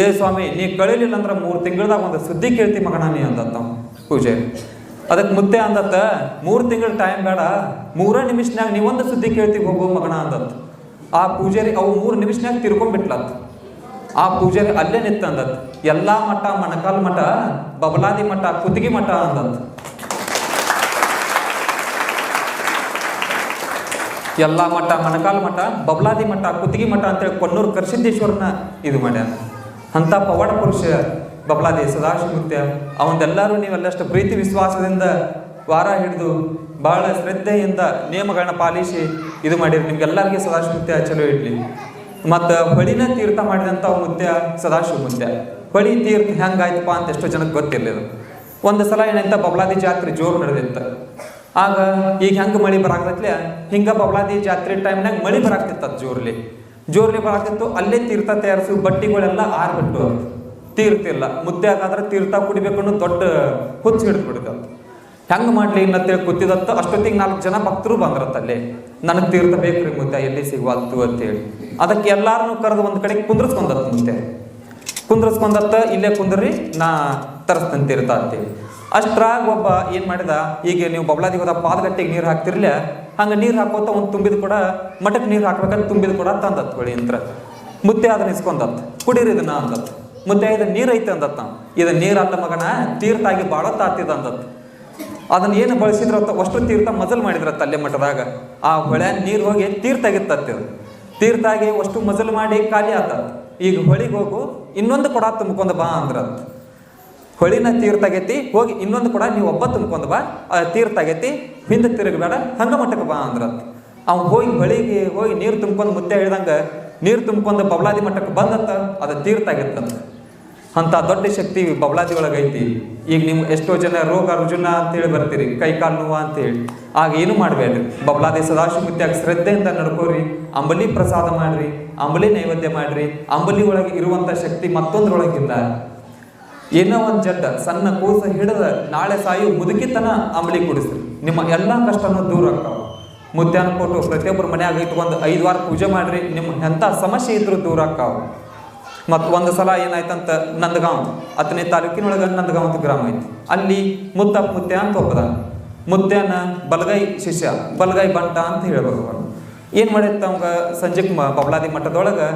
ಏ ಸ್ವಾಮಿ, ನೀ ಕಳಿಲಿಲ್ಲ ಅಂದ್ರೆ ಮೂರು ತಿಂಗಳದಾಗ ಒಂದು ಸುದ್ದಿ ಕೇಳ್ತಿ ಮಗಣ ನೀ ಅಂದತ್ ಅವ ಪೂಜಾರಿ ಅದಕ್ಕೆ ಮುದ್ದೆ ಅಂದತ್ತ, ಮೂರು ತಿಂಗಳ ಟೈಮ್ ಬೇಡ, ಮೂರ ನಿಮಿಷನಾಗ ನೀವೊಂದು ಸುದ್ದಿ ಕೇಳ್ತಿ ಹೋಗೋ ಮಗಣ ಅಂದತ್. ಆ ಪೂಜಾರಿ ಅವು ಮೂರು ನಿಮಿಷನಾಗ ತಿರ್ಕೊಂಡ್ಬಿಟ್ಲತ್. ಆ ಪೂಜಾರಿ ಅಲ್ಲೇ ನಿತ್ತ ಅಂದತ್ ಎಲ್ಲಾ ಮಠ, ಮಣಕಾಲ್ ಮಠ, ಬಬಲಾದಿ ಮಠ, ಕುತ್ತಿಗೆ ಮಠ ಅಂದತ್. ಎಲ್ಲಾ ಮಠ, ಮಣಕಾಲ್ ಮಠ, ಬಬಲಾದಿ ಮಠ, ಕುತ್ತಿಗೆ ಮಠ ಅಂತೇಳಿ ಕೊನ್ನೂರು ಕರ್ಸಿದ್ದೇಶ್ವರನ ಇದು ಮಾಡ್ಯಾನ. ಅಂತ ಪವಾಡ ಪುರುಷ ಬಬಲಾದಿ ಅವಂದೆಲ್ಲರೂ ನೀವು ನೀವೆಲ್ಲಷ್ಟು ಪ್ರೀತಿ, ವಿಶ್ವಾಸದಿಂದ ವಾರ ಹಿಡಿದು ಬಹಳ ಶ್ರದ್ಧೆಯಿಂದ ನಿಯಮಗಳನ್ನ ಪಾಲಿಸಿ ಇದು ಮಾಡಿರಿ. ನಿಮ್ಗೆಲ್ಲರಿಗೆ ಸದಾಶಿವಮೂರ್ತಿ ಚಲೋ ಇಡ್ಲಿ. ಮತ್ತು ಹೊಳಿನ ತೀರ್ಥ ಮಾಡಿದಂಥ ಮುತ್ಯ ಸದಾಶಿವ ಮುತ್ಯ ಹೊಳಿ ತೀರ್ಥ ಹೆಂಗಾಯ್ತಪ್ಪ ಅಂತ ಎಷ್ಟೋ ಜನಕ್ಕೆ ಗೊತ್ತಿರಲಿಲ್ಲ. ಒಂದು ಸಲ ಏನಂತ ಬಬಲಾದಿ ಜಾತ್ರೆ ಜೋರು ನಡೆದಿತ್ತು. ಆಗ ಈಗ ಹೆಂಗೆ ಮಳಿ ಬರಾಕತ್ಲೆ ಹಿಂಗ ಬಬಲಾದಿ ಜಾತ್ರೆ ಟೈಮ್ನಾಗ ಮಳಿ ಬರಾಕ್ತಿತ್ತು ಅದು ಜೋರ್ಲಿ. ಜೋರ್ಲಿ ಬರಾಕ್ತಿತ್ತು ಅಲ್ಲೇ ತೀರ್ಥ ತಯಾರಿಸು, ಬಟ್ಟಿಗಳೆಲ್ಲ ಆರ್ಬಿಟ್ಟು ತೀರ್ಥ ಇಲ್ಲ. ಮುತ್ಯಾಗಾದ್ರೆ ತೀರ್ಥ ಕುಡಿಬೇಕು ಅನ್ನೋ ದೊಡ್ಡ ಹುಚ್ಚು ಹಿಡಿದು ಬಿಡ್ತು ಹೆಂಗ್ ಮಾಡ್ಲಿ ಇನ್ನತ್ತೇಳಿ ಕೂತಿದತ್ತ ಅಷ್ಟೊತ್ತಿಗೆ ನಾಲ್ಕು ಜನ ಭಕ್ತರು ಬಂದ್ರತ್ತಲ್ಲಿ ನನಗೆ ತೀರ್ಥ ಬೇಕ್ರಿ ಮುದ್ದೆ ಎಲ್ಲಿ ಸಿಗುವಂತು ಅಂತೇಳಿ. ಅದಕ್ಕೆ ಎಲ್ಲಾರನ್ನು ಕರೆದು ಒಂದು ಕಡೆ ಕುಂದ್ರಸ್ಕೊಂಡತ್ತ ಮುದ್ದೆ ಕುಂದ್ರಸ್ಕೊಂಡತ್ತ ಇಲ್ಲೇ ಕುಂದ್ರಿ, ನಾ ತರಿಸ್ತೇನೆ ತೀರ್ಥ ಅಂತೇಳಿ. ಅಷ್ಟ್ರಾಗ ಒಬ್ಬ ಏನು ಮಾಡಿದ, ಈಗ ನೀವು ಬಬಲಾದಿ ಹೋದ ಪಾದಗಟ್ಟೆಗೆ ನೀರು ಹಾಕ್ತಿರ್ಲ, ಹಂಗೆ ನೀರು ಹಾಕೋತ ಒಂದು ತುಂಬಿದ ಕೂಡ ಮಠಕ್ಕೆ ನೀರು ಹಾಕ್ಬೇಕಂತ ತುಂಬಿದ ಕೂಡ ತಂದತ್ ಹೊಳಿ ಅಂತ ಮುದ್ದೆ ಅದನ್ನ ಇಸ್ಕೊಂಡತ್, ಕುಡೀರಿ ಇದನ್ನ ಅಂದತ್. ಮುದ್ದೆ ಇದು ನೀರ್ ಐತೆ ಅಂದತ್ತ ಇದು ಅಲ್ಲ ಮಗನ, ತೀರ್ಥ ಆಗಿ ಬಾಳ ತಾತಿದ ಅಂದತ್. ಅದನ್ನ ಏನು ಬಳಸಿದ್ರತ್ತ ಅಷ್ಟು ತೀರ್ಥ ಮಜಲ್ ಮಾಡಿದ್ರತ್ತ ಅಲ್ಲೇ ಮಠದಾಗ. ಆ ಹೊಳೆ ನೀರು ಹೋಗಿ ತೀರ್ಥ ತೀರ್ಥಾಗಿ ಅಷ್ಟು ಮಜಲ್ ಮಾಡಿ ಖಾಲಿ ಆತ. ಈಗ ಹೊಳಿಗೆ ಹೋಗು, ಇನ್ನೊಂದು ಕೊಡ ತುಂಬಕೊಂಡ ಬಾ ಅಂದ್ರತ್. ಹೊಳಿನ ತೀರ್ಥ ಆಗೈತಿ ಹೋಗಿ ಇನ್ನೊಂದು ಕೊಡ ನೀವು ಒಬ್ಬ ತುಂಬಕೊಂಡ ಬಾ ತೀರ್ಥ ಆಗೈತಿ ಹಿಂದೆ ತಿರುಗಬೇಡ, ಹಂಗ ಮಠಕ್ಕೆ ಬಾ ಅಂದ್ರತ್. ಅವ್ನು ಹೋಗಿ ಹೊಳಿಗೆ ಹೋಗಿ ನೀರು ತುಂಬ್ಕೊಂಡು ಮುತ್ತೆ ಹೇಳ್ದಂಗ ನೀರು ತುಂಬ್ಕೊಂಡು ಬಬಲಾದಿ ಮಠಕ್ಕೆ ಬಂದಂತ, ಅದು ತೀರ್ಥ ಅಂತ ದೊಡ್ಡ ಶಕ್ತಿ ಬಬಲಾದಿ ಒಳಗೈತಿ ಈಗ ನೀವು ಎಷ್ಟೋ ಜನ ರೋಗ ರುಜುನ ಅಂತೇಳಿ ಬರ್ತೀರಿ ಕೈ ಕಾಲು ನೋವು ಅಂತೇಳಿ ಆಗ ಏನು ಮಾಡಬೇಡ್ರಿ? ಬಬಲಾದಿ ಸದಾಶಿವಮೂರ್ತಿಯಾಗ ಶ್ರದ್ಧೆಯಿಂದ ನಡ್ಕೋರಿ ಅಂಬಲಿ ಪ್ರಸಾದ ಮಾಡ್ರಿ ಅಂಬಲಿ ನೈವೇದ್ಯ ಮಾಡ್ರಿ ಅಂಬಲಿ ಒಳಗೆ ಇರುವಂತ ಶಕ್ತಿ ಮತ್ತೊಂದ್ರೊಳಗಿಲ್ಲ ಏನೋ ಒಂದು ಜಡ್ಡ ಸಣ್ಣ ಕೂಸ ಹಿಡಿದ ನಾಳೆ ಸಾಯು ಮುದುಕಿತನ ಅಂಬಲಿ ಕುಡಿಸ್ರಿ. ನಿಮ್ಮ ಎಲ್ಲಾ ಕಷ್ಟನೂ ದೂರ ಆಗ್ತಾವ. ಮುದ್ಯಾನ ಕೊಟ್ಟು ಪ್ರತಿಯೊಬ್ಬರ ಮನೆಯಾಗ ಇಟ್ಕೊಂಡು ಐದು ವಾರ ಪೂಜೆ ಮಾಡ್ರಿ ನಿಮ್ಮ ಎಂಥ ಸಮಸ್ಯೆ ಇದ್ರೂ ದೂರ ಆಕ್ಕಾವ ಮತ್ತು ಒಂದು ಸಲ ಏನಾಯ್ತಂತ ನಂದಗಾಂವ್, ಹತ್ತನೇ ತಾಲೂಕಿನೊಳಗೆ ನಂದಗಾಂವ್ ಅಂತ ಗ್ರಾಮ ಐತಿ. ಅಲ್ಲಿ ಮುತ್ತ ಮುತ್ತೆ ಅಂತ ಒಬ್ಬದ ಮುತ್ಯನ ಬಲಗೈ ಶಿಷ್ಯ, ಬಲಗೈ ಬಂಟ ಅಂತ ಅವನು ಏನು ಮಾಡಿತ್ತು ಅವಂಗ ಸಂಜೆ ಬಬಲಾದಿ ಮಠದೊಳಗೆ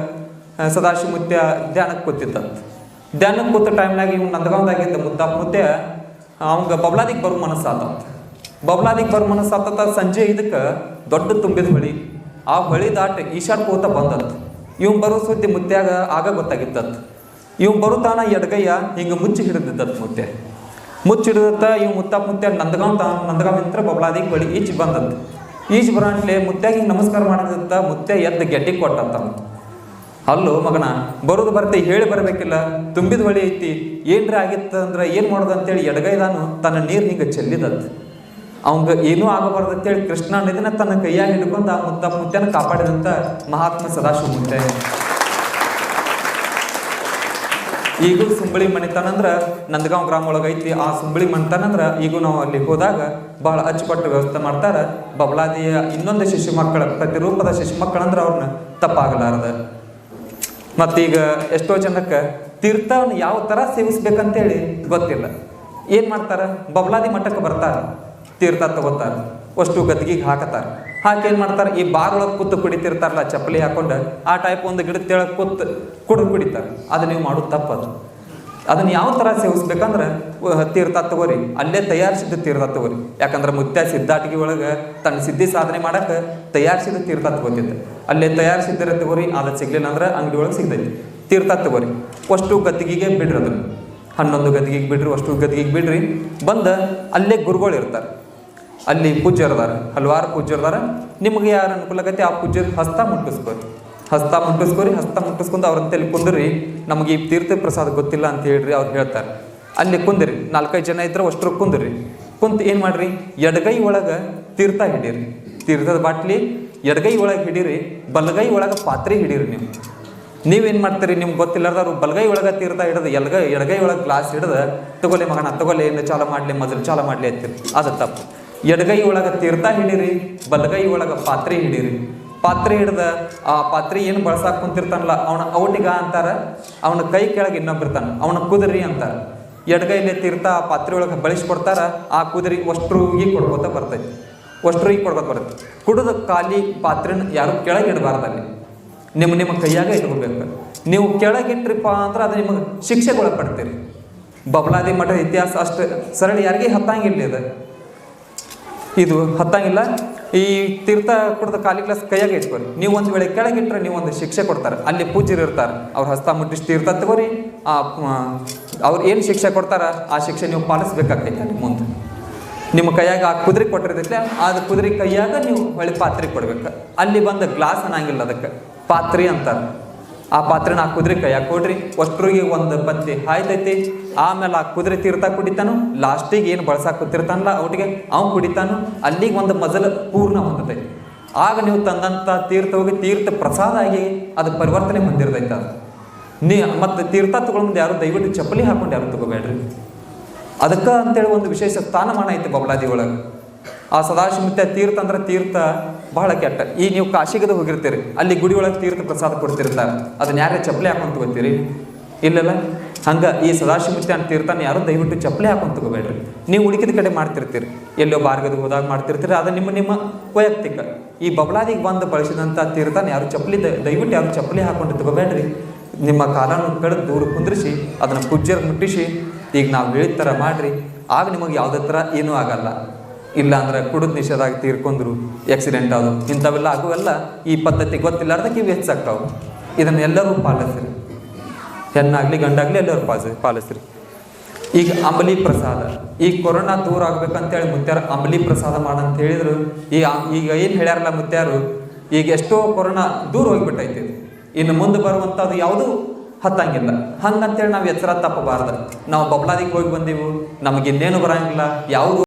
ಸದಾಶಿವ ಮುತ್ಯ ಧ್ಯಾನಕ್ಕೆ ಕೂತಿದ್ದಂತ ಧ್ಯಾನಕ್ಕೆ ಕೂತ ಟೈಮ್ನಾಗ ಇವ್ನು ನಂದಗಾಂವ್ದಾಗಿದ್ದ ಮುದ್ದಪ್ಪ ಮುತ್ತೆ, ಅವಂಗ ಬಬಲಾದಿಗೆ ಬರೋ ಮನಸ್ಸಾತಂತ ಬಬಲಾದಿಗೆ ಬರೋ ಮನಸ್ಸಾತ ಸಂಜೆ ಇದಕ್ಕೆ ದೊಡ್ಡ ತುಂಬಿದ ಹೊಳಿ, ಆ ಹೊಳಿ ದಾಟ ಈಶಾನ್ ಕೂತ ಬಂದತ್ ಇವ್ ಬರೋ ಸುದ್ದಿ ಮುತ್ಯಾಗ ಆಗ ಗೊತ್ತಾಗಿತ್ತತ್. ಇವ್ ಬರುತ್ತಾನ ಎಡಗೈಯ ಹಿಂಗೆ ಮುಚ್ಚಿ ಹಿಡಿದಿದ್ದತ್ ಮುತ್ಯ. ಮುಚ್ಚಿ ಹಿಡಿದತ್ತ ಇವ್ ಮುತ್ತ ಮುತ್ಯ ನಂದಗಾಂವ್ ತಾ, ನಂದಗಾಂವ್ ಇಂತ್ರ ಬಬ್ಲಾದಿಗೆ ಬಳಿ ಈಚ್ ಬಂದತ್. ಈಚ್ ಬರಾಂಟ್ಲೆ ಮುತ್ಯಾಗ ಹಿಂಗೆ ನಮಸ್ಕಾರ ಮಾಡಿದತ್ತ ಮುತ್ಯ ಎದ್ದು ಗೆಡ್ಡಿ ಕೊಟ್ಟಂತ ಅಲ್ಲೂ ಮಗನ, ಬರೋದು ಬರ್ತೆ ಹೇಳಿ ಬರಬೇಕಿಲ್ಲ, ತುಂಬಿದ ಹೊಳಿ ಐತಿ, ಏನ್ರ ಆಗಿತ್ತು ಅಂದ್ರೆ ಏನು ಮಾಡೋದು ಅಂತೇಳಿ ಎಡಗೈದಾನು ತನ್ನ ನೀರು ಹಿಂಗೆ ಚೆಲ್ಲಿದತ್. ಅವಂಗ ಏನೂ ಆಗಬಾರ್ದು ಅಂತೇಳಿ ಕೃಷ್ಣ ನಿಧನ ತನ್ನ ಕೈಯಾಗ ಹಿಡ್ಕೊಂಡು ಆ ಮುತ್ತ ಮುತ್ಯನ ಕಾಪಾಡಿದಂತ ಮಹಾತ್ಮ ಸದಾಶಿವ ಮುತ್ತೆ ಈಗೂ ಸುಂಬಳಿ ಮಣಿತನ ನಂದಗಾಂವ್ ಗ್ರಾಮ ಒಳಗ ಐತಿ ಆ ಸುಂಬಳಿ ಮಣಿತನ ಈಗ ಈಗೂ ನಾವು ಅಲ್ಲಿ ಹೋದಾಗ ಬಹಳ ಅಚ್ಚುಕಟ್ಟು ವ್ಯವಸ್ಥೆ ಮಾಡ್ತಾರ. ಬಬಲಾದಿಯ ಇನ್ನೊಂದು ಶಿಶು ಮಕ್ಕಳ ಪ್ರತಿರೂಪದ ಶಿಶು ಮಕ್ಕಳಂದ್ರ ಅವ್ರನ್ನ ತಪ್ಪಾಗಲಾರದ. ಮತ್ತೀಗ ಎಷ್ಟೋ ಜನಕ್ಕೆ ತೀರ್ಥವನ್ನು ಯಾವ ಥರ ಸೇವಿಸ್ಬೇಕಂತೇಳಿ ಗೊತ್ತಿಲ್ಲ. ಏನು ಮಾಡ್ತಾರೆ? ಬಬಲಾದಿ ಮಠಕ್ಕೆ ಬರ್ತಾರೆ. ತೀರ್ಥ ತಗೋತಾರೆ. ಅಷ್ಟು ಗದ್ಗಿಗೆ ಹಾಕತಾರೆ. ಹಾಕಿ ಏನು ಮಾಡ್ತಾರೆ? ಈ ಬಾರೊಳಗೆ ಕೂತು ಕುಡಿತಿರ್ತಾರಲ್ಲ, ಚಪ್ಪಲಿ ಹಾಕೊಂಡು, ಆ ಟೈಪ್ ಒಂದು ಗಿಡ ತೆಳಗೆ ಕೂತು ಕುಡಿದು ಕುಡಿತಾರೆ. ಅದು ನೀವು ಮಾಡೋದು ತಪ್ಪದು. ಅದನ್ನು ಯಾವ ಥರ ಸೇವಿಸ್ಬೇಕಂದ್ರೆ ತೀರ್ಥ ತಗೋರಿ. ಅಲ್ಲೇ ತಯಾರಿಸಿದ ತೀರ್ಥ ತಗೋರಿ. ಯಾಕಂದ್ರೆ ಮುತ್ಯ ಸಿದ್ಧಾಟಿಗೆ ಒಳಗೆ ತನ್ನ ಸಿದ್ಧಿ ಸಾಧನೆ ಮಾಡಕ್ಕೆ ತಯಾರಿಸಿದ ತೀರ್ಥ ತಗೋತಿದ್ದೆ. ಅಲ್ಲೇ ತಯಾರಿಸಿದ್ದರೆ ತಗೋರಿ ಅದು ಸಿಗ್ಲಿಲ್ಲ ಅಂದ್ರೆ ಅಂಗಡಿ ಒಳಗೆ ಸಿಗ್ತೈತಿ. ತೀರ್ಥ ತಗೋರಿ. ಅಷ್ಟು ಗದ್ದಿಗೆಗೆ ಬಿಡ್ರಿ ಅದನ್ನು. ಹನ್ನೊಂದು ಗದ್ದಿಗೆಗೆ ಬಿಡ್ರಿ ಅಷ್ಟು ಗದ್ದಿಗೆಗೆ ಬಿಡ್ರಿ. ಬಂದು ಅಲ್ಲೇ ಗುರುಗಳು ಇರ್ತಾರೆ. ಅಲ್ಲಿ ಪೂಜ್ಯರದಾರ ಹಲವಾರು ಪೂಜ್ಯರದಾರ ನಿಮ್ಗೆ ಯಾರು ಅನುಕೂಲ ಆಗೈತೆ ಆ ಪೂಜ್ಯದ ಹಸ್ತ ಮುಟ್ಟಿಸ್ಕೋರಿ. ಹಸ್ತ ಮುಟ್ಟಿಸ್ಕೋರಿ, ಹಸ್ತ ಮುಟ್ಟಿಸ್ಕೊಂಡು ಅವ್ರ ತಲೆ ಕುಂದ್ರಿ. ನಮಗೆ ಈ ತೀರ್ಥ ಪ್ರಸಾದ ಗೊತ್ತಿಲ್ಲ ಅಂತ ಹೇಳ್ರಿ, ಅವ್ರು ಹೇಳ್ತಾರೆ. ಅಲ್ಲಿ ಕುಂದ್ರಿ, ನಾಲ್ಕೈದು ಜನ ಇದ್ರೆ ಅಷ್ಟ್ರು ಕುಂದ್ರಿ. ಕುಂತು ಏನು ಮಾಡ್ರಿ? ಎಡಗೈ ಒಳಗೆ ತೀರ್ಥ ಹಿಡೀರಿ. ತೀರ್ಥದ ಬಾಟ್ಲಿ, ಎಡಗೈ ಒಳಗೆ ಹಿಡೀರಿ, ಬಲಗೈ ಒಳಗೆ ಪಾತ್ರೆ ಹಿಡೀರಿ ನೀವು. ನೀವೇನು ಮಾಡ್ತೀರಿ? ನಿಮ್ಗೆ ಗೊತ್ತಿಲ್ಲಾರ್ದವ್ರು ಬಲಗೈ ಒಳಗೆ ತೀರ್ಥ ಹಿಡಿದು, ಎಲ್ಗೈ, ಎಡಗೈ ಒಳಗೆ ಗ್ಲಾಸ್ ಹಿಡಿದು ತಗೊಲೆ ಮಗನ ತಗೊಲೆ ಏನು ಚಾಲ ಮಾಡಲಿ ಮೊದಲು ಚಾಲ ಮಾಡಲಿ ಅಂತೀರಿ. ಅದು ತಪ್ಪು. ಎಡಗೈ ಒಳಗೆ ತೀರ್ಥ ಹಿಡೀರಿ, ಬಲಗೈ ಒಳಗೆ ಪಾತ್ರೆ ಹಿಡೀರಿ. ಪಾತ್ರೆ ಹಿಡ್ದ ಆ ಪಾತ್ರೆ ಏನು ಬಳಸಾಕ್ ಕುಂತಿರ್ತಾನಲ್ಲ, ಅವನ ಔಟಿಗ ಅಂತಾರ, ಅವನ ಕೈ ಕೆಳಗೆ ಇನ್ನೊಬ್ಬಿರ್ತಾನೆ ಅವನ ಕುದುರಿ ಅಂತಾರ. ಎಡಗೈಲೆ ತೀರ್ಥ ಆ ಪಾತ್ರೆ ಒಳಗೆ ಬಳಸ್ಕೊಡ್ತಾರ, ಆ ಕುದುರಿ ಒಷ್ಟ್ರೂಗಿ ಕೊಡ್ಕೋತ ಬರ್ತೈತಿ. ಒಷ್ಟ್ರೂಗಿ ಕೊಡ್ಕೋತ ಬರ್ತೈತಿ. ಕುಡಿದ ಖಾಲಿ ಪಾತ್ರೆನ ಯಾರು ಕೆಳಗೆ ಇಡಬಾರ್ದಲ್ಲಿ ನಿಮ್ಮ ನಿಮ್ಮ ಕೈಯಾಗ ಇಟ್ಕೋಬೇಕು. ನೀವು ಕೆಳಗಿಟ್ರಿಪ್ಪ ಅಂದ್ರೆ ಅದು ನಿಮಗೆ ಶಿಕ್ಷೆಗೆ ಒಳಪಡ್ತೀರಿ ಬಬಲಾದಿ ಮಠದ ಇತಿಹಾಸ ಅಷ್ಟು ಸರಳ, ಯಾರಿಗೆ ಹತ್ತಂಗಿಲ್ಲ ಇದು. ಇದು ಹತ್ತಂಗಿಲ್ಲ. ಈ ತೀರ್ಥ ಕುಡ್ದ ಖಾಲಿ ಗ್ಲಾಸ್ ಕೈಯಾಗ ಇಟ್ಕೊರಿ. ನೀವು ಒಂದು ವೇಳೆ ಕೆಳಗೆ ಇಟ್ಟರೆ ನೀವು ಒಂದು ಶಿಕ್ಷೆ ಕೊಡ್ತಾರೆ. ಅಲ್ಲಿ ಪೂಜ್ಯರು ಇರ್ತಾರೆ. ಅವ್ರ ಹಸ್ತ ಮುಟ್ಟಿಸಿ ತೀರ್ಥ ತಗೋರಿ. ಆ ಅವ್ರು ಏನು ಶಿಕ್ಷೆ ಕೊಡ್ತಾರ, ಆ ಶಿಕ್ಷೆ ನೀವು ಪಾಲಿಸ್ಬೇಕಾಗ್ತೈತೆ ಅಲ್ಲಿ ಮುಂದೆ. ನಿಮ್ಮ ಕೈಯಾಗ ಆ ಕುದುರೆ ಕೊಟ್ಟಿರ್ತೈತೆ ಅದು ಕುದುರೆ ಕೈಯಾಗ ನೀವು ಹೊಳೆ ಪಾತ್ರೆ ಕೊಡ್ಬೇಕು. ಅಲ್ಲಿ ಬಂದ ಗ್ಲಾಸ್ ಅನ್ನಂಗಿಲ್ಲ ಅದಕ್ಕೆ. ಪಾತ್ರೆ ಅಂತಾರೆ. ಆ ಪಾತ್ರೆನ ಆ ಕುದುರೆ ಕೈಯಾಗ ಕೊಡ್ರಿ. ಅಷ್ಟ್ರಿಗೆ ಒಂದು ಪತ್ತಿ ಹಾಯ್ತೈತಿ. ಆಮೇಲೆ ಆ ಕುದುರೆ ತೀರ್ಥ ಕುಡಿತಾನು, ಲಾಸ್ಟಿಗೆ ಏನು ಬಳಸಾಕ ಕೂತಿರ್ತಾನಲ್ಲ ಅವ್ಟಿಗೆ ಅವ್ನು ಕುಡಿತಾನು, ಅಲ್ಲಿಗೆ ಒಂದು ಮಜಲ ಪೂರ್ಣ ಹೊಂದತೈತಿ. ಆಗ ನೀವು ತಂದಂಥ ತೀರ್ಥ ಹೋಗಿ ತೀರ್ಥ ಪ್ರಸಾದ ಆಗಿ ಅದು ಪರಿವರ್ತನೆ ಹೊಂದಿರ್ತೈತೆ ಅದು ನೀ ಮತ್ತು ತೀರ್ಥ ತಗೊಂಡು ಯಾರು? ದಯವಿಟ್ಟು ಚಪ್ಪಲಿ ಹಾಕೊಂಡು ಯಾರು ತಗೋಬೇಡ್ರಿ. ಅದಕ್ಕೆ ಅಂತೇಳಿ ಒಂದು ವಿಶೇಷ ಸ್ಥಾನಮಾನ ಐತಿ ಬಬಲಾದಿ ಒಳಗೆ. ಆ ಸದಾಶಿವತ್ಯ ತೀರ್ಥ ಅಂದ್ರೆ ತೀರ್ಥ ಬಹಳ ಕೆಟ್ಟ. ಈ ನೀವು ಕಾಶಿಗದ ಹೋಗಿರ್ತೀರಿ, ಅಲ್ಲಿ ಗುಡಿ ಒಳಗೆ ತೀರ್ಥ ಪ್ರಸಾದ ಕೊಡ್ತಿರ್ತಾರೆ. ಅದನ್ನ ಯಾರೇ ಚಪ್ಪಲಿ ಹಾಕೊಂಡು ತಗೋತೀರಿ? ಇಲ್ಲಲ್ಲ? ಹಂಗೆ ಈ ಸದಾಶಿವತ್ಯ ಅಂತ ತೀರ್ಥನ ಯಾರು ದಯವಿಟ್ಟು ಚಪ್ಪಲಿ ಹಾಕೊಂಡು ತಗೋಬೇಡ್ರಿ. ನೀವು ಹುಡುಕಿದ ಕಡೆ ಮಾಡ್ತಿರ್ತೀರಿ. ಎಲ್ಲೋ ಬಾರ್ಗದ ಹೋದಾಗ ಮಾಡ್ತಿರ್ತೀರಿ. ಅದು ನಿಮ್ಮ ನಿಮ್ಮ ವೈಯಕ್ತಿಕ. ಈ ಬಬಲಾದಿಗೆ ಬಂದು ಬಳಸಿದಂಥ ತೀರ್ಥನ ಯಾರು ಚಪ್ಪಲಿ ದಯವಿಟ್ಟು ಯಾರು ಚಪ್ಪಲಿ ಹಾಕೊಂಡು ತಗೋಬೇಡ್ರಿ. ನಿಮ್ಮ ಕಾಲನ್ನು ಕಡೆ ದೂರ ಕುಂದ್ರಿಸಿ, ಅದನ್ನು ಕುಜ್ಜರ್ ಮುಟ್ಟಿಸಿ, ಈಗ ನಾವು ಹೇಳಿದ ಥರ ಮಾಡಿರಿ. ಆಗ ನಿಮಗೆ ಯಾವುದೇ ಥರ ಏನೂ ಆಗಲ್ಲ. ಇಲ್ಲ ಅಂದ್ರೆ ಕುಡಿದ ನಿಷೇಧಾಗಿ ತೀರ್ಕೊಂಡ್ರು ಆಕ್ಸಿಡೆಂಟ್ ಆದವು ಇಂಥವೆಲ್ಲ ಆಗುವೆಲ್ಲ, ಈ ಪದ್ಧತಿ ಗೊತ್ತಿಲ್ಲಾರ್ದಕ್ಕೆ ಇವು ಹೆಚ್ಚಾಗ್ತಾವೆ. ಇದನ್ನೆಲ್ಲರೂ ಪಾಲಿಸ್ರಿ. ಹೆಣ್ಣಾಗಲಿ ಗಂಡಾಗ್ಲಿ ಎಲ್ಲರೂ ಪಾಲಿಸಿ, ಪಾಲಿಸ್ರಿ. ಈಗ ಅಂಬಲಿ ಪ್ರಸಾದ. ಈ ಕೊರೋನಾ ದೂರ ಆಗ್ಬೇಕಂತೇಳಿ ಮುತ್ಯಾರ ಅಂಬಲಿ ಪ್ರಸಾದ ಮಾಡಂತ ಹೇಳಿದ್ರು ಈ ಈಗ ಏನು ಹೇಳ್ಯಾರಲ್ಲ ಮುತ್ಯಾರು, ಈಗ ಎಷ್ಟೋ ಕೊರೋನಾ ದೂರ ಹೋಗ್ಬಿಟ್ಟೈತಿ. ಇನ್ನು ಮುಂದೆ ಬರುವಂಥದ್ದು ಯಾವುದೂ ಹತ್ತಂಗಿಲ್ಲ. ಹಂಗಂತೇಳಿ ನಾವು ಎಚ್ಚರ ತಪ್ಪಬಾರ್ದು. ನಾವು ಬಬ್ಲಾದಿಗೆ ಹೋಗಿ ಬಂದೀವು ನಮಗೆ ಇನ್ನೇನು ಬರಂಗಿಲ್ಲ, ಯಾವುದು